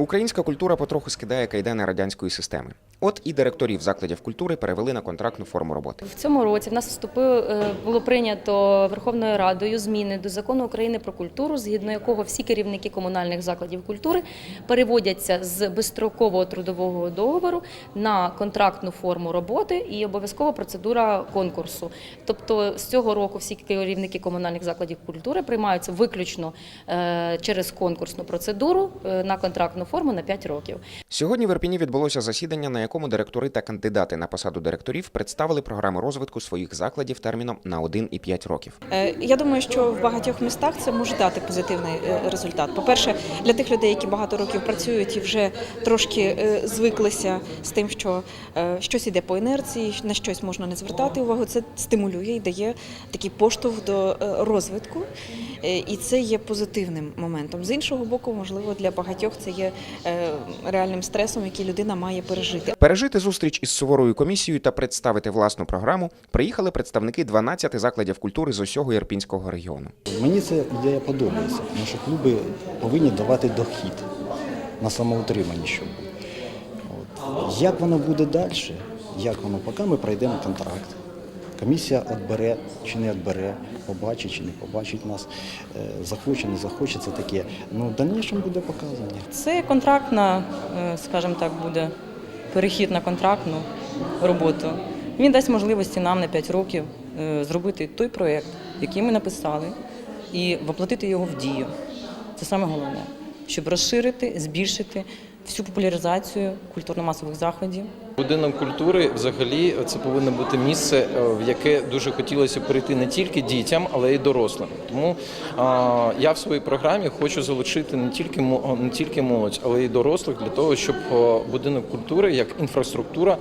Українська культура потроху скидає кайдани радянської системи. От і директорів закладів культури перевели на контрактну форму роботи. В цьому році в нас вступив, е, було прийнято Верховною Радою зміни до закону України про культуру, згідно якого всі керівники комунальних закладів культури переводяться з безстрокового трудового договору на контрактну форму роботи і обов'язкова процедура конкурсу. Тобто з цього року всі керівники комунальних закладів культури приймаються виключно е, через конкурсну процедуру е, на контрактну форму на 5 років. Сьогодні в Ірпіні відбулося засідання, на якому директори та кандидати на посаду директорів представили програму розвитку своїх закладів терміном на 1 і 5 років. Е, Я думаю, що в багатьох містах це може дати позитивний е, результат. По-перше, для тих людей, які багато років працюють і вже трошки е, звиклися з тим, що щось іде по інерції, на щось можна не звертати увагу. Це стимулює і дає такий поштовх до розвитку, і це є позитивним моментом. З іншого боку, можливо, для багатьох це є реальним стресом, який людина має пережити. Пережити зустріч із суворою комісією та представити власну програму приїхали представники 12 закладів культури з усього Ірпінського регіону. Мені ця ідея подобається, тому що клуби повинні давати дохід на самоутримання. Щоб. От. Як воно буде далі, як воно, поки ми пройдемо контракт. Комісія відбере чи не відбере, побачить чи не побачить нас, е, захоче, не захоче, це таке. Ну, в дальнішому буде показано. Це контрактна, е, скажімо так, буде перехід на контрактну роботу. Він дасть можливості нам на 5 років е, зробити той проєкт, який ми написали, і воплотити його в дію. Це саме головне, щоб розширити, збільшити всю популяризацію культурно-масових заходів. Будинок культури взагалі це повинно бути місце, е, в яке дуже хотілося перейти не тільки дітям, але й дорослим. Тому а, я в своїй програмі хочу залучити не тільки не тільки молодь, але й дорослих для того, щоб е, будинок культури як інфраструктура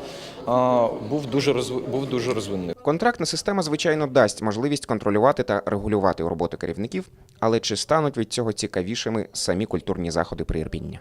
а, був дуже був дуже розвинений. Контрактна система, звичайно, дасть можливість контролювати та регулювати роботу керівників, але чи стануть від цього цікавішими самі культурні заходи при Ірпінні?